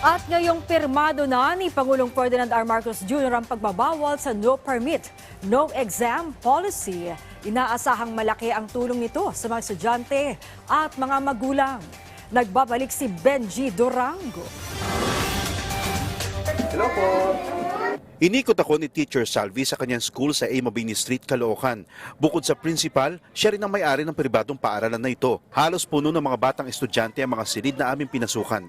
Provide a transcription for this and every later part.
At ngayong pirmado na ni Pangulong Ferdinand R. Marcos Jr. ang pagbabawal sa no permit, no exam policy. Inaasahang malaki ang tulong nito sa mga estudyante at mga magulang. Nagbabalik si Benji Durango. Hello po. Inikot ako ni Teacher Salvi sa kanyang school sa A. Mabini Street, Caloocan. Bukod sa principal, siya rin ang may-ari ng pribadong paaralan na ito. Halos puno ng mga batang estudyante ang mga silid na aming pinasukan.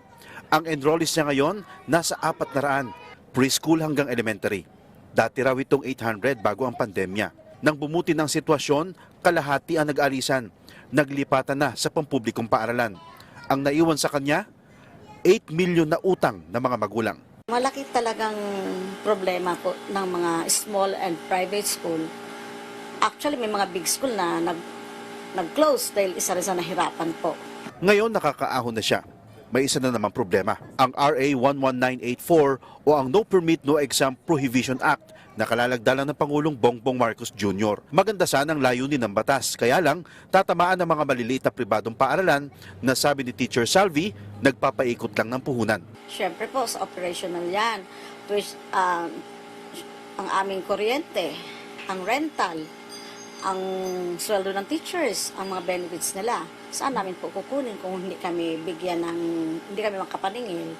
Ang enrollees niya ngayon, nasa apat na raan, preschool hanggang elementary. Dati raw itong 800 bago ang pandemya. Nang bumuti ng sitwasyon, kalahati ang nag-alisan. Naglipatan na sa pampublikong paaralan. Ang naiwan sa kanya, 8 milyon na utang ng mga magulang. Malaki talagang problema po ng mga small and private school. Actually, may mga big school na nag, nag-close dahil isa rin sa nahirapan po. Ngayon nakakaahon na siya. May isa na namang problema. Ang RA 11984 o ang No Permit No Exam Prohibition Act na kalalagdalan ng Pangulong Bongbong Marcos Jr. Maganda sana ang layunin ng batas, kaya lang tatamaan ng mga maliliit na pribadong paaralan na sabi ni Teacher Salvi, nagpapaikot lang ng puhunan. Siyempre po, sa operational yan. Which, um, ang aming kuryente, ang rental, ang sweldo ng teachers, ang mga benefits nila. Saan namin po kukunin kung hindi kami bigyan ng, hindi kami makapaningil?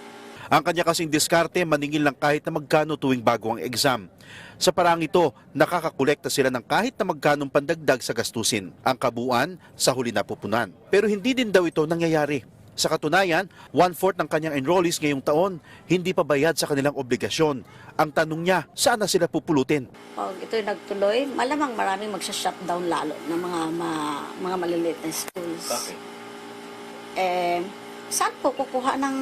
Ang kanya kasing diskarte, maningil lang kahit na magkano tuwing bago ang exam. Sa parang ito, nakakakolekta sila ng kahit na magkanong pandagdag sa gastusin. Ang kabuuan, sa huli na pupunan. Pero hindi din daw ito nangyayari. Sa katunayan, one-fourth ng kanyang enrollees ngayong taon hindi pa bayad sa kanilang obligasyon. Ang tanong niya, saan na sila pupulutin? Pag ito'y nagtuloy, malamang maraming magsha-shutdown lalo ng mga ma- mga maliliit na schools. Bakit? Eh, saan po kukuha ng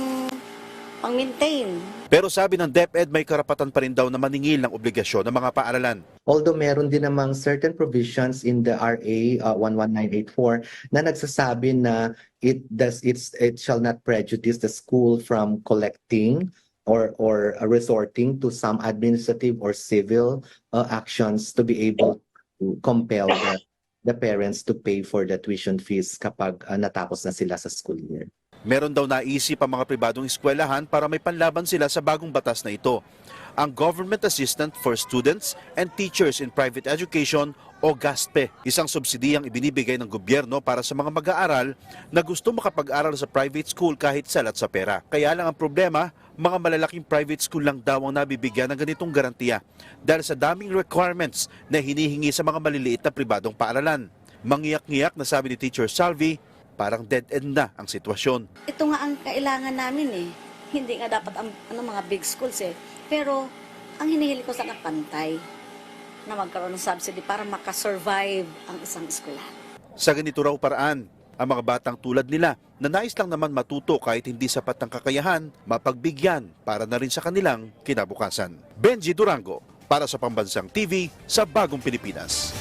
pang-maintain? Pero sabi ng DepEd may karapatan pa rin daw na maningil ng obligasyon ng mga paaralan. Although meron din namang certain provisions in the RA uh, 11984 na nagsasabi na it does it's it shall not prejudice the school from collecting or or uh, resorting to some administrative or civil uh, actions to be able to compel the, the parents to pay for the tuition fees kapag uh, natapos na sila sa school year. Meron daw naisip ang mga pribadong eskwelahan para may panlaban sila sa bagong batas na ito. Ang Government Assistant for Students and Teachers in Private Education o GASPE, isang subsidiyang ibinibigay ng gobyerno para sa mga mag-aaral na gusto makapag-aral sa private school kahit salat sa pera. Kaya lang ang problema, mga malalaking private school lang daw ang nabibigyan ng ganitong garantiya dahil sa daming requirements na hinihingi sa mga maliliit na pribadong paaralan. Mangiyak-ngiyak na sabi ni Teacher Salvi, parang dead end na ang sitwasyon. Ito nga ang kailangan namin eh. Hindi nga dapat ang ano, mga big schools eh. Pero, ang hinihili ko sana pantay na magkaroon ng subsidy para makasurvive ang isang eskwelahan. Sa ganito raw paraan, ang mga batang tulad nila na nais lang naman matuto kahit hindi sapat ng kakayahan, mapagbigyan para na rin sa kanilang kinabukasan. Benji Durango, para sa Pambansang TV sa Bagong Pilipinas.